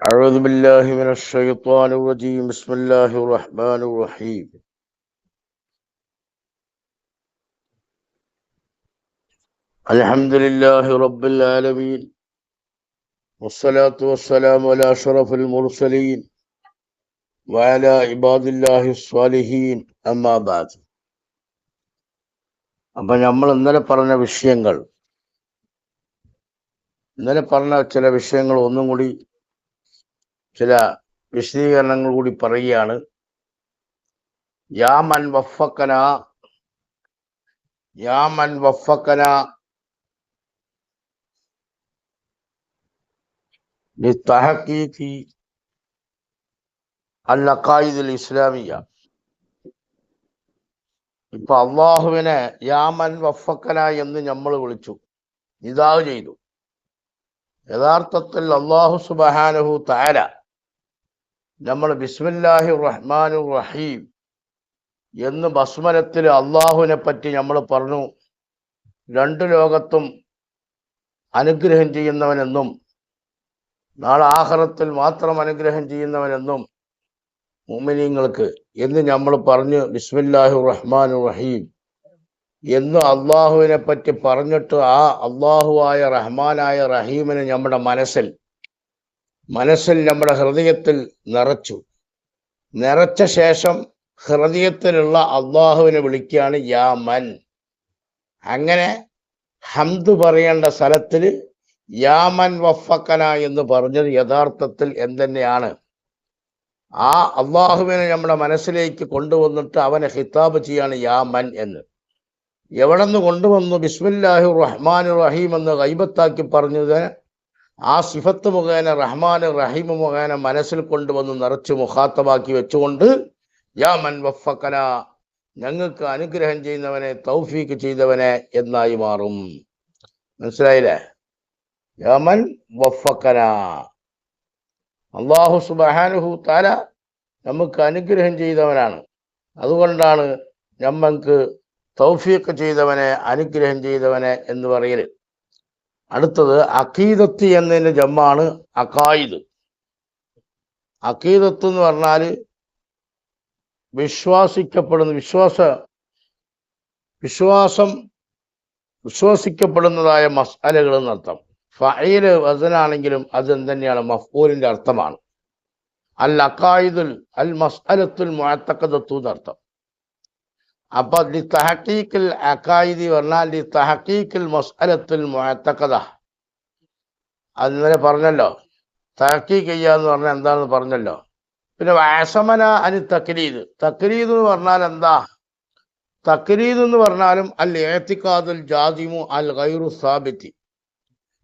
أعوذ بالله من الشيطان الرجيم بسم الله الرحمن الرحيم الحمد لله رب العالمين والصلاة والسلام على أشرف المرسلين وعلى عباد الله الصالحين أما بعد അപ്പൊ നമ്മൾ ഇന്നലെ പറഞ്ഞ വിഷയങ്ങൾ ഇന്നലെ പറഞ്ഞ ചില വിഷയങ്ങൾ ഒന്നും കൂടി ചില വിശദീകരണങ്ങൾ കൂടി പറയുകയാണ് യാ മൻ വഫക്കന യാ മൻ വഫക്കന للتحقيق العقائد الإسلامية ഇപ്പൊ അള്ളാഹുവിനെ യാമൻ വഫക്കന എന്ന് നമ്മൾ വിളിച്ചു നിതാവ് ചെയ്തു യഥാർത്ഥത്തിൽ അള്ളാഹു സുബഹാനഹു താര നമ്മൾ ബിസ്മില്ലാഹി റഹ്മാനു റഹീം എന്ന് ബസ്മലത്തിൽ അള്ളാഹുവിനെ പറ്റി നമ്മൾ പറഞ്ഞു. രണ്ട് ലോകത്തും അനുഗ്രഹം ചെയ്യുന്നവനെന്നും നാളെ ആഹ്റത്തിൽ മാത്രം അനുഗ്രഹം ചെയ്യുന്നവനെന്നും മുമിനീങ്ങൾക്ക് എന്ന് നമ്മൾ പറഞ്ഞു. ബിസ്മില്ലാഹി റഹ്മാനു റഹീം എന്ന് അള്ളാഹുവിനെ പറ്റി പറഞ്ഞിട്ട് ആ അള്ളാഹുവായ റഹ്മാനായ റഹീമിനെ നമ്മുടെ മനസ്സിൽ മനസ്സിൽ നമ്മുടെ ഹൃദയത്തിൽ നിറച്ചു. നിറച്ച ശേഷം ഹൃദയത്തിലുള്ള അള്ളാഹുവിനെ വിളിക്കുകയാണ് യാ മൻ. അങ്ങനെ ഹംദ് പറയേണ്ട സ്ഥലത്തിൽ യാമൻ വഫക്കന എന്ന് പറഞ്ഞത് യഥാർത്ഥത്തിൽ എന്തെന്നെയാണ്? ആ അള്ളാഹുവിനെ നമ്മുടെ മനസ്സിലേക്ക് കൊണ്ടുവന്നിട്ട് അവനെ ഹിതാബ് ചെയ്യാണ് യാമൻ എന്ന്. എവിടെ നിന്ന് കൊണ്ടുവന്നു? ബിസ്മില്ലാഹി റഹ്മാൻ റഹീം എന്ന് കൈബത്താക്കി പറഞ്ഞത് ആ സിഫത്ത് മുഖേന റഹ്മാൻ റഹീം മുഖേന മനസ്സിൽ കൊണ്ടുവന്ന് നിറച്ച് മുഖാത്തമാക്കി വെച്ചുകൊണ്ട് യാ മൻ വഫക്കന ഞങ്ങൾക്ക് അനുഗ്രഹം ചെയ്യുന്നവനെ തൗഫീക്ക് ചെയ്തവനെ എന്നായി മാറും. മനസ്സിലായില്ലേ? യമൻ വഫക്കന അള്ളാഹു സുബഹാനുഹു താല നമുക്ക് അനുഗ്രഹം ചെയ്തവനാണ്. അതുകൊണ്ടാണ് നമ്മൾക്ക് തൗഫീഖ് ചെയ്തവനെ അനുഗ്രഹം ചെയ്തവനെ എന്ന് പറയൽ അടുത്തത് അക്കീദത്ത് എന്നതിന്റെ ജമ്മാണ് അക്കായിദ് അക്കീദത്ത് എന്ന് പറഞ്ഞാൽ വിശ്വാസിക്കപ്പെടുന്ന വിശ്വാസ വിശ്വാസം വിശ്വസിക്കപ്പെടുന്നതായ മസാലകൾ എന്നർത്ഥം. ഫൈൽ വസനാണെങ്കിലും അത് തന്നെയാണ് മഫൂലിന്റെ അർത്ഥമാണ്. അൽ അക്കായിദുൽ അൽ മസ്അലത്തുൽ മുഴത്തക്കതത്തു എന്നർത്ഥം. അപ്പൊ ലി തഹക്കീക്കിൽ അക്കായിദി പറഞ്ഞാൽ ലി തഹക്കീക്കിൽ മസ്അലത്തുൽ മുഅത്തഖദ. അത് ഇന്നലെ പറഞ്ഞല്ലോ. തഹക്കീക്ക് എന്ന് പറഞ്ഞാൽ എന്താണെന്ന് പറഞ്ഞല്ലോ. പിന്നെ വാസമന അനി തക്രീദ് തക്രീദ് എന്ന് പറഞ്ഞാൽ എന്താ? തക്രീദ് എന്ന് പറഞ്ഞാലും അൽ ഏത്തിക്കാദുൽ ജാദിമു അൽ ഗൈറു സാബിത്തി.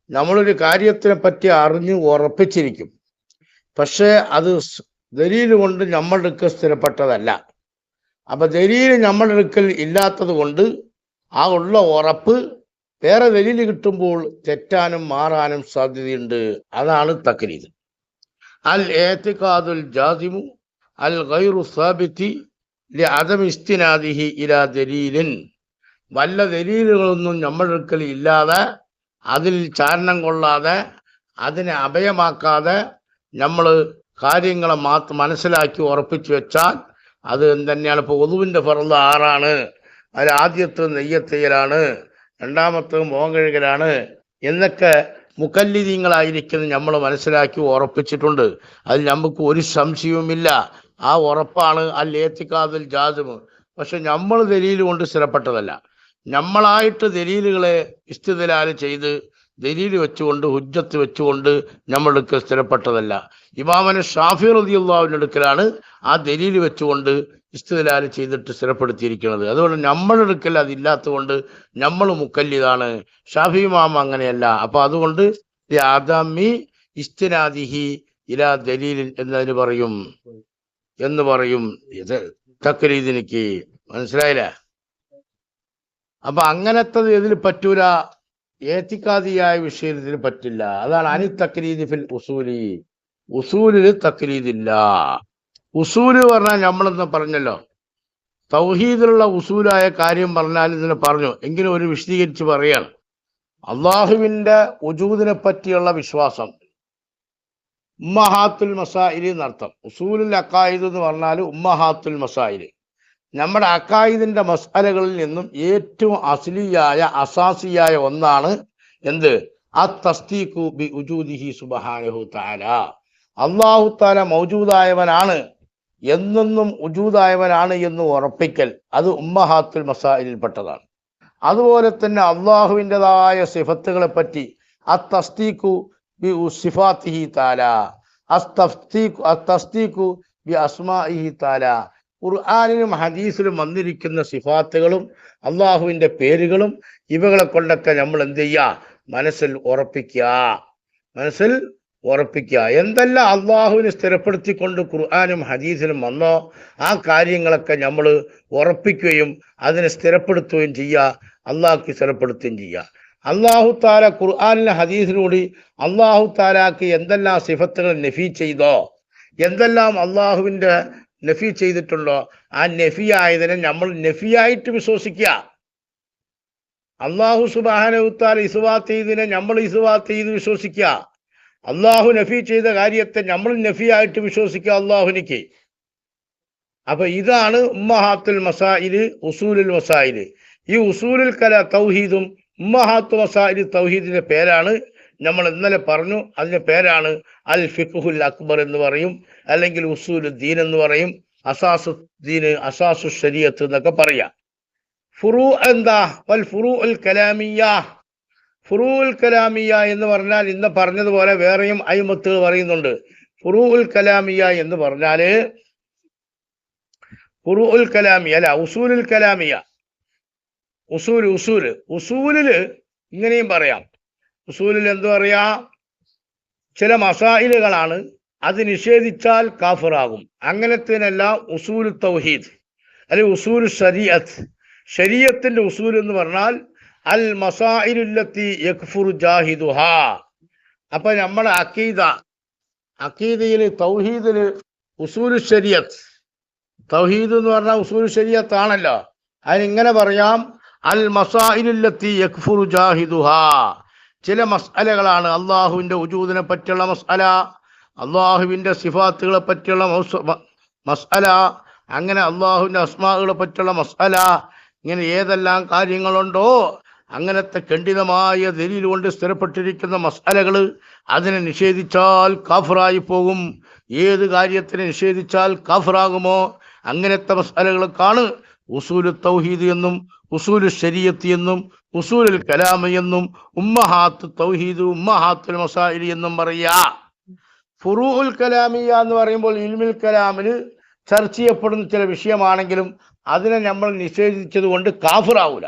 നമ്മളൊരു കാര്യത്തിനെ പറ്റി അറിഞ്ഞ് ഉറപ്പിച്ചിരിക്കും. പക്ഷേ അത് ദലീൽ കൊണ്ട് നമ്മളുടെ സ്ഥിരപ്പെട്ടതല്ല. അപ്പൊ ദലീൽ നമ്മുടെ അടുക്കൽ ഇല്ലാത്തത് കൊണ്ട് ആ ഉള്ള ഉറപ്പ് വേറെ ദലീൽ കിട്ടുമ്പോൾ തെറ്റാനും മാറാനും സാധ്യതയുണ്ട്. അതാണ് തക്രീത് അൽ ഏത്തിക്കാദുൽ ജാസിമു അൽ ഗൈറു സാബിത്തി അതം ഇസ്തിനാദിഹി ഇലാ ദലീലിൻ. വല്ല ദലീലുകളൊന്നും നമ്മുടെ അടുക്കൽ ഇല്ലാതെ അതിൽ ചാരണം കൊള്ളാതെ അതിനെ അഭയമാക്കാതെ നമ്മൾ കാര്യങ്ങളെ മാത്രം മനസ്സിലാക്കി ഉറപ്പിച്ചു വെച്ചാൽ അത് തന്നെയാണ്. ഇപ്പോൾ ഒതുവിന്റെ ഫറന്ന് ആറാണ്. അതിൽ ആദ്യത്തെ നെയ്യത്തയ്യലാണ് രണ്ടാമത്തെ മോങ്കഴുകലാണ്. എന്നൊക്കെ മുക്കല്ലിതീങ്ങളായിരിക്കുന്ന നമ്മൾ മനസ്സിലാക്കി ഉറപ്പിച്ചിട്ടുണ്ട്. അതിൽ നമുക്ക് ഒരു സംശയവുമില്ല. ആ ഉറപ്പാണ് അൽ ഏത്തിക്കാതിൽ ജാസിമ് പക്ഷെ നമ്മൾ ദലീൽ കൊണ്ട് സ്ഥിരപ്പെട്ടതല്ല. നമ്മളായിട്ട് ദലീലുകളെ ഇസ്തിദലാൽ ചെയ്ത് ദലീൽ വെച്ചുകൊണ്ട് ഹുജ്ജത്ത് വെച്ചുകൊണ്ട് നമ്മൾക്ക് സ്ഥിരപ്പെട്ടതല്ല. ഇമാമന് ഷാഫി റതിയുള്ളാവിന്റെ അടുക്കലാണ് ആ ദലീൽ വെച്ചുകൊണ്ട് ഇസ്തുലാൽ ചെയ്തിട്ട് സ്ഥിരപ്പെടുത്തിയിരിക്കുന്നത്. അതുകൊണ്ട് നമ്മളുടെ അടുക്കൽ അതില്ലാത്തതുകൊണ്ട് നമ്മൾ മുക്കല്ലിതാണ് ഷാഫി ഇമാമ അങ്ങനെയല്ല. അപ്പൊ അതുകൊണ്ട് ആദാമി ഇസ്തിനാദിഹി ഇലാ ദലീലിൻ എന്നതിന് പറയും. എന്ന് പറയും. ഇത് തക്കരീതിനിക്ക് മനസ്സിലായില്ല? അപ്പൊ അങ്ങനത്തത് ഇതിൽ പറ്റൂല. ഏത്തിക്കാതിയായ വിഷയത്തിന് പറ്റില്ല. അതാണ് അനി തക്രീദ് ഫിൽ ഉസൂലി. ഉസൂലിന് തക്രീദില്ല. ഉസൂൽ പറഞ്ഞാൽ നമ്മളെന്ന് പറഞ്ഞല്ലോ. തൗഹീദിലുള്ള ഉസൂലായ കാര്യം പറഞ്ഞാൽ ഇതിനെ പറഞ്ഞു. എങ്കിലും ഒരു വിശദീകരിച്ച് പറയാണ്. അള്ളാഹുവിന്റെ ഉജൂദിനെ പറ്റിയുള്ള വിശ്വാസം. ഉമ്മഹാത്തുൽ മസായിലി എന്നർത്ഥം. ഉസൂലുൽ അക്കായിദ് എന്ന് പറഞ്ഞാൽ ഉമ്മഹാത്തുൽ മസായിൽ. നമ്മുടെ അക്കായിദിന്റെ മസാലകളിൽ നിന്നും ഏറ്റവും അസ്ലിയായ അസാസിയായ ഒന്നാണ് എന്ത്? ആ തസ്തീഖു ബി ഉജൂദിഹി സുബഹാനഹു താല അള്ളാഹു താല മൗജൂദായവനാണ്. എന്നെന്നും ഉജൂദായവനാണ് എന്ന് ഉറപ്പിക്കൽ അത് ഉമ്മഹാത്തുൽ മസായിലിൽപ്പെട്ടതാണ് അതുപോലെ തന്നെ അള്ളാഹുവിന്റെതായ സിഫത്തുകളെ പറ്റി അത്തസ്തീഖു ബി സിഫാത്തിഹി താല അസ്തഫ്തീഖു അത്തസ്തീഖു ബി അസ്മാഇഹി താല ഖുർആാനിലും ഹദീസിലും വന്നിരിക്കുന്ന സിഫാത്തുകളും അള്ളാഹുവിന്റെ പേരുകളും ഇവകളെ കൊണ്ടൊക്കെ നമ്മൾ എന്ത് ചെയ്യുക മനസ്സിൽ ഉറപ്പിക്കുക. മനസ്സിൽ ഉറപ്പിക്കുക. എന്തെല്ലാം അള്ളാഹുവിനെ സ്ഥിരപ്പെടുത്തിക്കൊണ്ട് ഖുർആാനും ഹദീസിലും വന്നോ ആ കാര്യങ്ങളൊക്കെ നമ്മൾ ഉറപ്പിക്കുകയും അതിനെ സ്ഥിരപ്പെടുത്തുകയും ചെയ്യുക അള്ളാഹ്ക്ക് സ്ഥിരപ്പെടുത്തുകയും ചെയ്യുക. അള്ളാഹു താല ഖുർആാനിലെ ഹദീസിലൂടെ അള്ളാഹു താലാക്ക് എന്തെല്ലാം സിഫത്തുകൾ നഫീ ചെയ്തോ എന്തെല്ലാം അള്ളാഹുവിന്റെ നഫി ചെയ്തിട്ടുണ്ടോ? ആ നഫി ആയതിനെ നമ്മൾ നഫിയായിട്ട് വിശ്വസിക്കുക. അള്ളാഹു സുബാനവുത്താൽ ഇസുവാത്ത് ചെയ്തതിനെ നമ്മൾ ഇസുവാത്ത് ചെയ്ത് വിശ്വസിക്കുക. അള്ളാഹു നഫി ചെയ്ത കാര്യത്തെ നമ്മൾ നഫിയായിട്ട് വിശ്വസിക്കുക അള്ളാഹുനിക്ക് അപ്പൊ ഇതാണ് ഉമ്മഹാത്തുൽ മസായിൽ ഉസൂലുൽ മസായിൽ. ഈ ഉസൂലുൽ കല തൗഹീദും ഉമ്മഹാത്തു മസായിൽ തൗഹീദിന്റെ പേരാണ് നമ്മൾ ഇന്നലെ പറഞ്ഞു അതിന്റെ പേരാണ് അൽ ഫിഖുൽ അക്ബർ എന്ന് പറയും അല്ലെങ്കിൽ ഉസൂലുദ്ദീൻ ദീൻ എന്ന് പറയും അസാസുദ്ദീൻ അസാസു ശരീഅത്ത് എന്നൊക്കെ പറയാം. ഫുറു എന്താ? വൽ ഫുറു ഉൽ കലാമിയ ഫുറു ഉൽ കലാമിയ എന്ന് പറഞ്ഞാൽ ഇന്ന് പറഞ്ഞതുപോലെ വേറെയും അയിമത്തുകൾ പറയുന്നുണ്ട്. ഫുറു ഉൽ കലാമിയ എന്ന് പറഞ്ഞാൽ ഫുറു ഉൽ കലാമിയ അല്ല ഉസൂലുൽ കലാമിയ ഉസൂൽ ഉസൂൽ. ഉസൂലിൽ ഇങ്ങനെയും പറയാം. ഉസൂലിൽ എന്തോ അറിയാ? ചില മസായിലുകളാണ്. അത് നിഷേധിച്ചാൽ കാഫറാകും. അങ്ങനത്തേനെല്ലാം ഉസൂൽ തൗഹീദ്. അല്ലെങ്കിൽ ഉസൂൽ ശരീഅത്ത്. ശരീഅത്തിന്റെ ഉസൂൽ എന്ന് പറഞ്ഞാൽ അൽ മസായിലുല്ലത്തി യക്ഫുർ ജാഹിദുഹ. അപ്പൊ നമ്മുടെ അക്കീദ. അക്കീദയിൽ തൗഹീദിൽ ഉസൂൽ ശരീഅത്ത്. തൗഹീദ് എന്ന് പറഞ്ഞാൽ ഉസൂൽ ശരീഅത്ത് ആണല്ലോ. അതിനിങ്ങനെ പറയാം അൽ മസായിലുല്ലത്തി യക്ഫുർ ജാഹിദുഹ. ചില മസ്അലകളാണ് അള്ളാഹുവിന്റെ ഉജൂദിനെ പറ്റിയുള്ള മസ്അല അള്ളാഹുവിന്റെ സിഫാത്തുകളെ പറ്റിയുള്ള മൗസ- മസ്അല അങ്ങനെ അള്ളാഹുവിന്റെ അസ്മാകളെ പറ്റിയുള്ള മസ്അല ഇങ്ങനെ ഏതെല്ലാം കാര്യങ്ങളുണ്ടോ അങ്ങനത്തെ ഖണ്ഡിതമായ ദലീൽ കൊണ്ട് സ്ഥിരപ്പെട്ടിരിക്കുന്ന മസ്അലകൾ അതിനെ നിഷേധിച്ചാൽ കാഫറായി പോകും. ഏത് കാര്യത്തിനെ നിഷേധിച്ചാൽ കാഫറാകുമോ? അങ്ങനത്തെ മസാലകൾക്കാണ് ഉസൂൽ തൗഹീദ് എന്നും ഉസൂൽ ശരീയത്ത് എന്നും ഉസൂലുൽ കലാമ എന്നും ഉമ്മഹാത്ത് തൗഹീദ് ഉമ്മഹാത്തുൽ മസായിലി എന്നും പറയാ. ഫുറൂഉൽ കലാമിയ എന്ന് പറയുമ്പോൾ ഇൽമുൽ കലാമിന് ചർച്ച ചെയ്യപ്പെടുന്ന ചില വിഷയമാണെങ്കിലും അതിനെ നമ്മൾ നിഷേധിച്ചത് കൊണ്ട് കാഫിറാവൂല.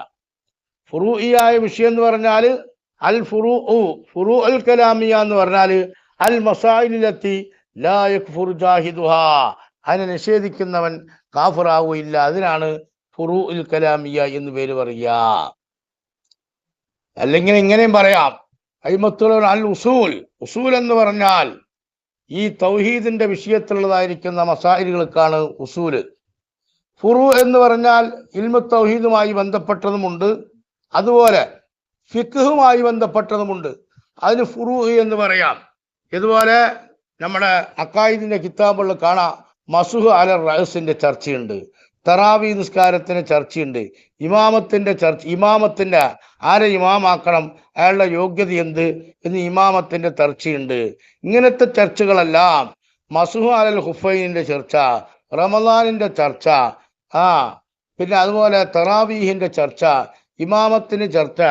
ഫുറൂഇയായ വിഷയം എന്ന് പറഞ്ഞാൽ അൽ ഫുറൂ ഫുറൂ അൽ കലാമിയ എന്ന് പറഞ്ഞാൽ അൽ മസായിലെത്തി ലാ ജാഹിദുഹ. അതിനെ നിഷേധിക്കുന്നവൻ കാഫിറാവുകയില്ല. അതിനാണ് ഫുറൂ ഉൽ കലാമിയ എന്ന് പേര് പറയുക. അല്ലെങ്കിൽ ഇങ്ങനെയും പറയാം. അയിമത്തുള്ള അൽ ഉസൂൽ. ഉസൂൽ എന്ന് പറഞ്ഞാൽ ഈ തൗഹീദിന്റെ വിഷയത്തിലുള്ളതായിരിക്കുന്ന മസാഹിലുകൾക്കാണ് ഉസൂൽ ഫുറു എന്ന് പറഞ്ഞാൽ ഇൽമു തൗഹീദുമായി ബന്ധപ്പെട്ടതുമുണ്ട്. അതുപോലെ ഫിഖുമായി ബന്ധപ്പെട്ടതുമുണ്ട്. അതിന് ഫുറു എന്ന് പറയാം. ഇതുപോലെ നമ്മുടെ അക്കായിദിന്റെ കിതാബുകളിൽ കാണാം. മസുഹ് അല റഹസിന്റെ ചർച്ചയുണ്ട്. തറാവി നിസ്കാരത്തിന് ചർച്ചയുണ്ട്. ഇമാമത്തിന്റെ ചർച്ച ഇമാമത്തിന്റെ ആരെ ഇമാമാക്കണം അയാളുടെ യോഗ്യത എന്ത് എന്ന് ഇമാമത്തിന്റെ ചർച്ചയുണ്ട്. ഇങ്ങനത്തെ ചർച്ചകളെല്ലാം മസുഹ അൽ ഹുഫൈനിന്റെ ചർച്ച റമദാനിന്റെ ചർച്ച ആ പിന്നെ അതുപോലെ തറാവീഹിന്റെ ചർച്ച ഇമാമത്തിന് ചർച്ച.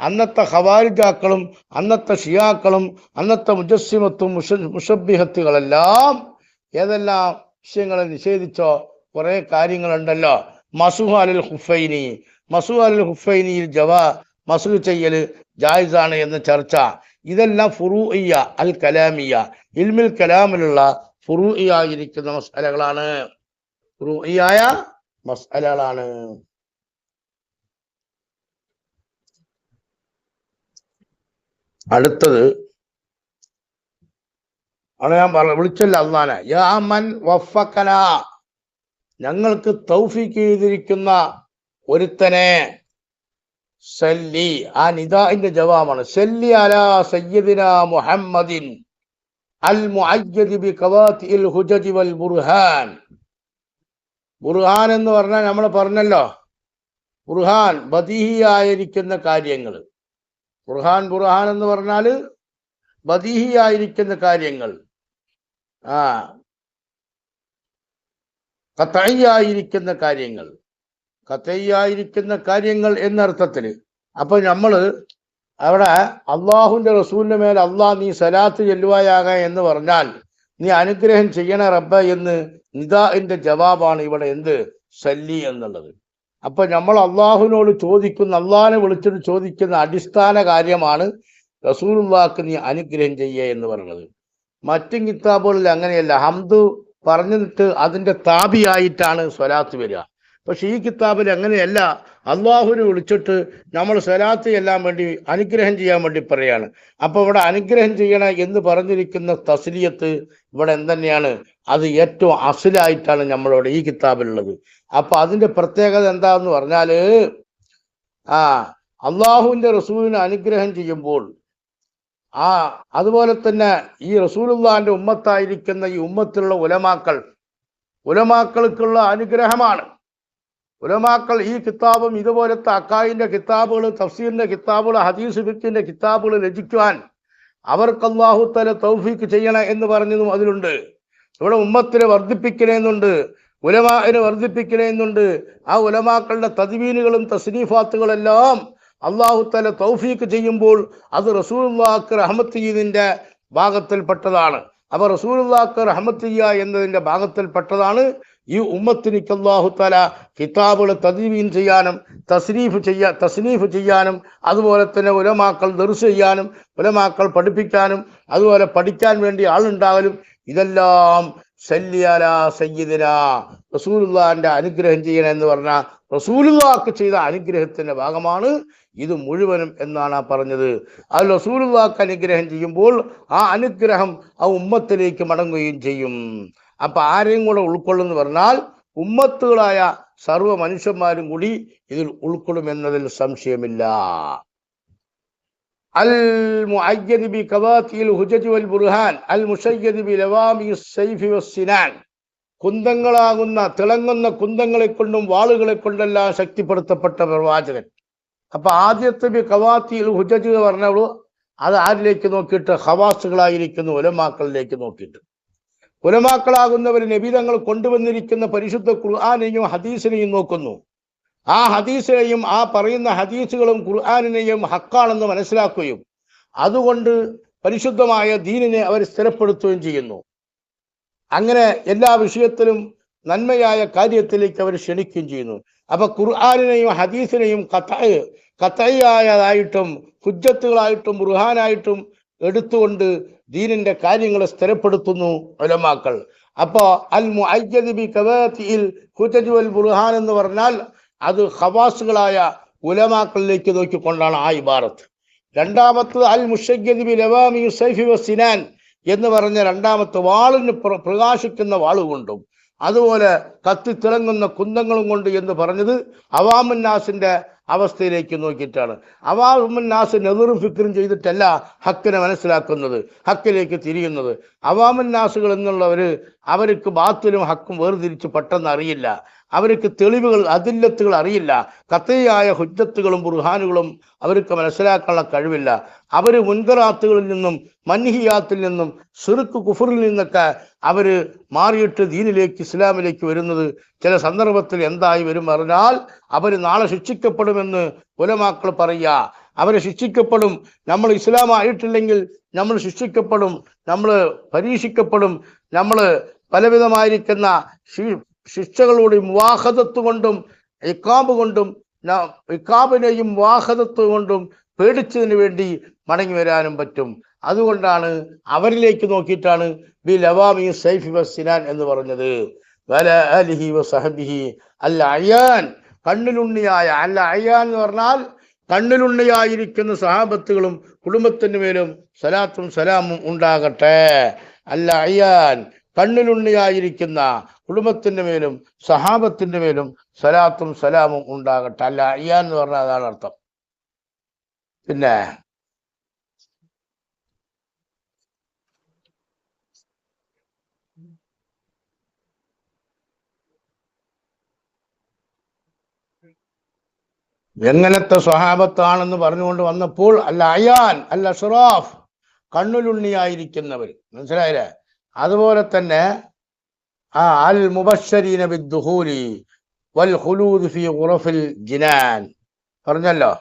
അന്നത്തെ ഹവാരിജാക്കളും അന്നത്തെ ഷിയാക്കളും അന്നത്തെ മുജസ്സിമത്തും മുഷ മുഷബിഹത്തുകളെല്ലാം ഏതെല്ലാം വിഷയങ്ങളെ നിഷേധിച്ചോ കുറെ കാര്യങ്ങളുണ്ടല്ലോ. മസുഹ അലൽ ഹുഫൈനി. മസുഹ അലുൽ ഹുഫൈനിയിൽ ജവാ മസു ചെയ്യൽ ജായിസാണ് എന്ന ചർച്ച. ഇതെല്ലാം ഫുറൂഇയ അൽ കലാമിയ ഇൽമിൽ കലാമിലുള്ള ഫുറൂഇയായിരിക്കുന്ന മസാലകളാണ്. ഫുറൂഇയായ മസാലകളാണ്. അടുത്തത് അവിടെ ഞാൻ വിളിച്ചല്ല അന്നാനെ യാ മൻ ഞങ്ങൾക്ക് തൗഫീക്ക് ചെയ്തിരിക്കുന്ന ഒരുത്തനെ സല്ലി. ആ നിദാഇന്റെ ജവാബാണ്. സല്ലി അലാ സയ്യദിന മുഹമ്മദിൻ അൽ മുഅയ്യദ് ബി ഹുജജ് വൽ ബുർഹാൻ. ബുർഹാൻ എന്ന് പറഞ്ഞാൽ നമ്മൾ പറഞ്ഞല്ലോ. ബുർഹാൻ ബദീഹിയായിരിക്കുന്ന കാര്യങ്ങൾ. ബുർഹാൻ ബുർഹാൻ എന്ന് പറഞ്ഞാൽ ബദീഹിയായിരിക്കുന്ന കാര്യങ്ങൾ. ആ കത്തയ്യായിരിക്കുന്ന കാര്യങ്ങൾ. കത്തയ്യായിരിക്കുന്ന കാര്യങ്ങൾ എന്നർത്ഥത്തിൽ അപ്പൊ നമ്മൾ അവിടെ അള്ളാഹുന്റെ റസൂലിന്റെ മേൽ അള്ളാഹ് നീ സലാത്ത് ചെല്ലുവായാക എന്ന് പറഞ്ഞാൽ നീ അനുഗ്രഹം ചെയ്യണ റബ്ബ എന്ന് നിദാഇന്റെ ജവാബാണ് ഇവിടെ എന്ത്? സല്ലി എന്നുള്ളത്. അപ്പൊ നമ്മൾ അള്ളാഹുവിനോട് ചോദിക്കുന്ന അള്ളാഹിനെ വിളിച്ചിട്ട് ചോദിക്കുന്ന അടിസ്ഥാന കാര്യമാണ് റസൂലുള്ളാഹ്ക്ക് നീ അനുഗ്രഹം ചെയ്യുക എന്ന് പറയുന്നത്. മറ്റു കിതാബുകളിൽ അങ്ങനെയല്ല. ഹംദ് പറഞ്ഞിട്ട് അതിന്റെ താപിയായിട്ടാണ് സ്വലാത്ത് വരിക. പക്ഷെ ഈ കിതാബിൽ അങ്ങനെയല്ല. അള്ളാഹുവിനെ വിളിച്ചിട്ട് നമ്മൾ സ്വലാത്ത് ചെല്ലാൻ വേണ്ടി അനുഗ്രഹം ചെയ്യാൻ വേണ്ടി പറയാണ്. അപ്പൊ ഇവിടെ അനുഗ്രഹം ചെയ്യണം എന്ന് പറഞ്ഞിരിക്കുന്ന തസ്ലിയത്ത് ഇവിടെ എന്തന്നെയാണ്? അത് ഏറ്റവും അസിലായിട്ടാണ് നമ്മളിവിടെ ഈ കിതാബിലുള്ളത്. അപ്പൊ അതിന്റെ പ്രത്യേകത എന്താന്ന് പറഞ്ഞാൽ ആ അള്ളാഹുവിന്റെ റസൂലിന് അനുഗ്രഹം ചെയ്യുമ്പോൾ ആ അതുപോലെ തന്നെ ഈ റസൂലുള്ളാന്റെ ഉമ്മത്തായിരിക്കുന്ന ഈ ഉമ്മത്തിലുള്ള ഉലമാക്കൾ ഉലമാക്കൾക്കുള്ള അനുഗ്രഹമാണ്. ഉലമാക്കൾ ഈ കിതാബും ഇതുപോലത്തെ അക്കായിന്റെ കിതാബുകൾ തഫ്സീറിന്റെ കിതാബുകൾ ഹദീസ് ഫിക്കിന്റെ കിതാബുകൾ രചിക്കുവാൻ അവർക്ക് അള്ളാഹു തല തൗഫീക്ക് ചെയ്യണം എന്ന് പറഞ്ഞതും അതിലുണ്ട്. ഇവിടെ ഉമ്മത്തിനെ വർദ്ധിപ്പിക്കണമെന്നുണ്ട് ഉലമാനെ വർദ്ധിപ്പിക്കണമെന്നുണ്ട് ആ ഉലമാക്കളുടെ തദ്വീനുകളും തസ്നീഫാത്തുകളെല്ലാം അള്ളാഹു തല തൗഫീക്ക് ചെയ്യുമ്പോൾ അത് റസൂലുള്ളാഹ്ക്ക് റഹമത്തീദിന്റെ ഭാഗത്തിൽപ്പെട്ടതാണ്. അപ്പൊ റസൂലുള്ളാഹ്ക്ക് റഹ്മത്ത് എന്നതിന്റെ ഭാഗത്തിൽപ്പെട്ടതാണ് ഈ ഉമ്മത്തിനിക്ക് അള്ളാഹു തല കിതാബുകൾ തദ്വീൻ ചെയ്യാനും തസ്നീഫ് ചെയ്യാ തസ്നീഫ് ചെയ്യാനും അതുപോലെ തന്നെ ഉലമാക്കൾ ദർസ് ചെയ്യാനും ഉലമാക്കൾ പഠിപ്പിക്കാനും അതുപോലെ പഠിക്കാൻ വേണ്ടി ആളുണ്ടാകലും ഇതെല്ലാം സല്ലിയാല സയ്യിദിന റസൂലുള്ളാന്റെ അനുഗ്രഹം ചെയ്യണം എന്ന് പറഞ്ഞാൽ റസൂലുള്ളാക്ക് ചെയ്ത അനുഗ്രഹത്തിന്റെ ഭാഗമാണ് ഇത് മുഴുവനും എന്നാണ് ആ പറഞ്ഞത്. അത് റസൂലുള്ളാക്ക് അനുഗ്രഹം ചെയ്യുമ്പോൾ ആ അനുഗ്രഹം ആ ഉമ്മത്തിലേക്ക് മടങ്ങുകയും ചെയ്യും. അപ്പൊ ആരെയും കൂടെ ഉൾക്കൊള്ളുന്നു പറഞ്ഞാൽ ഉമ്മത്തുകളായ സർവ മനുഷ്യന്മാരും കൂടി ഇതിൽ ഉൾക്കൊള്ളുമെന്നതിൽ സംശയമില്ല. വൽ ബുർഹാൻ അൽ മുഷയ്യദ് ബി ലവാമി സൈഫി വസ്സിനാൻ. കുന്തങ്ങളാകുന്ന തിളങ്ങുന്ന കുന്തങ്ങളെ കൊണ്ടും വാളുകളെ കൊണ്ടെല്ലാം ശക്തിപ്പെടുത്തപ്പെട്ട പ്രവാചകൻ. അപ്പൊ ആദ്യത്തെ ബി കവാത്തിയിൽ ഹുജജ് എന്ന് പറഞ്ഞവളു അത് ആരിലേക്ക് നോക്കിയിട്ട്? ഹവാസുകളായിരിക്കുന്ന ഉലമാക്കളിലേക്ക് നോക്കിയിട്ട്. ഉലമാക്കളാകുന്നവർ നബിതങ്ങൾ കൊണ്ടുവന്നിരിക്കുന്ന പരിശുദ്ധ ഖുർആാനെയും ഹദീസിനെയും നോക്കുന്നു. ആ ഹദീസിനെയും ആ പറയുന്ന ഹദീസുകളും ഖുർആാനിനെയും ഹക്കാണെന്ന് മനസ്സിലാക്കുകയും അതുകൊണ്ട് പരിശുദ്ധമായ ദീനിനെ അവർ സ്ഥിരപ്പെടുത്തുകയും ചെയ്യുന്നു. അങ്ങനെ എല്ലാ വിഷയത്തിലും നന്മയായ കാര്യത്തിലേക്ക് അവർ ക്ഷണിക്കുകയും ചെയ്യുന്നു. അപ്പൊ ഖുർആാനിനെയും ഹദീസിനെയും കഥ കഥയായതായിട്ടും ഹുജ്ജത്തുകളായിട്ടും റുഹാനായിട്ടും എടുത്തുകൊണ്ട് ദീനിന്റെ കാര്യങ്ങളെ സ്ഥിരപ്പെടുത്തുന്നു ഒലമാക്കൾ അപ്പോ അൽ മുഅയ്യദ് ബി കവാതിൽ ഹുജജ് വൽ ബുർഹാൻ എന്ന് പറഞ്ഞാൽ അത് ഹവാസുകളായ ഉലമാക്കളിലേക്ക് നോക്കിക്കൊണ്ടാണ് ആ ഇബാറത്ത്. രണ്ടാമത്തത് അൽ മുഷയ്യദ് ബി ലവാമി സൈഫി വസിനാൻ എന്ന് പറഞ്ഞ രണ്ടാമത്തെ വാളിന് പ്ര- പ്രകാശിക്കുന്ന വാളുകൊണ്ടും അതുപോലെ കത്തിത്തിളങ്ങുന്ന കുന്തങ്ങളും കൊണ്ട് എന്ന് പറഞ്ഞത് അവാമുന്നാസിന്റെ അവസ്ഥയിലേക്ക് നോക്കിയിട്ടാണ്. അവാമുന്നാസ് നെതിറും ഫിക്കറും ചെയ്തിട്ടല്ല ഹക്കിനെ മനസ്സിലാക്കുന്നത് ഹക്കിലേക്ക് തിരിയുന്നത്. അവാമുന്നാസുകൾ എന്നുള്ളവര് അവർക്ക് ബാത്തിലും ഹക്കും വേർതിരിച്ച് പെട്ടെന്ന് അറിയില്ല. അവർക്ക് തെളിവുകൾ അതില്ലത്തുകൾ അറിയില്ല. കത്തയായ ഹുജ്ജത്തുകളും ബുർഹാനുകളും അവർക്ക് മനസ്സിലാക്കാനുള്ള കഴിവില്ല. അവർ മുൻകറാത്തുകളിൽ നിന്നും മൻഹിയാത്തിൽ നിന്നും സുറുക്ക് കുഫറിൽ നിന്നൊക്കെ അവർ മാറിയിട്ട് ദീനിലേക്ക് ഇസ്ലാമിലേക്ക് വരുന്നത് ചില സന്ദർഭത്തിൽ എന്തായി വരും പറഞ്ഞാൽ അവർ നാളെ ശിക്ഷിക്കപ്പെടുമെന്ന് ഉലമാക്കൾ പറയുക. അവരെ ശിക്ഷിക്കപ്പെടും. നമ്മൾ ഇസ്ലാമായിട്ടില്ലെങ്കിൽ നമ്മൾ ശിക്ഷിക്കപ്പെടും. നമ്മൾ പരീക്ഷിക്കപ്പെടും. നമ്മൾ പലവിധമായിരിക്കുന്ന ശി- ശിക്ഷകളുടെയും വാഹതത്ത് കൊണ്ടും ഇക്കാബ് കൊണ്ടും ഇക്കാബിനെയും വാഹതത്ത് കൊണ്ടും പേടിച്ചതിന് വേണ്ടി മടങ്ങി വരാനും പറ്റും. അതുകൊണ്ടാണ് അവരിലേക്ക് നോക്കിയിട്ടാണ് ബി ലവാമി സൈഫി വസിനാൻ എന്ന് പറഞ്ഞത്. വല അലിഹി വസഹബിഹി അല്ല അയ്യാൻ കണ്ണിലുണ്ണിയായ അല്ല അയ്യാൻ എന്ന് പറഞ്ഞാൽ കണ്ണിലുണ്ണിയായിരിക്കുന്ന സഹാബത്തുകളും കുടുംബത്തിന് മേലും സലാത്തും സലാമും ഉണ്ടാകട്ടെ. അല്ല അയ്യാൻ കണ്ണിലുണ്ണിയായിരിക്കുന്ന കുടുംബത്തിന്റെ മേലും സഹാബത്തിന്റെ മേലും സലാത്തും സലാമും ഉണ്ടാകട്ടെ. അല്ല അയ്യാൻ എന്ന് പറഞ്ഞാൽ അതാണ് അർത്ഥം. പിന്നെ എങ്ങനത്തെ സ്വഹാബത്താണെന്ന് പറഞ്ഞുകൊണ്ട് വന്നപ്പോൾ അല്ല അയാൻ അല്ല ഷുറാഫ് കണ്ണുലുണ്ണിയായിരിക്കുന്നവർ. മനസ്സിലായില്ലേ? അതുപോലെ തന്നെ ആ അൽ മുബശ്ശരീന ബിദ്ദുഹൂലി വൽ ഖുലൂദ് ഫി ഖുറഫിൽ ജിനാൻ. പറഞ്ഞല്ലോ?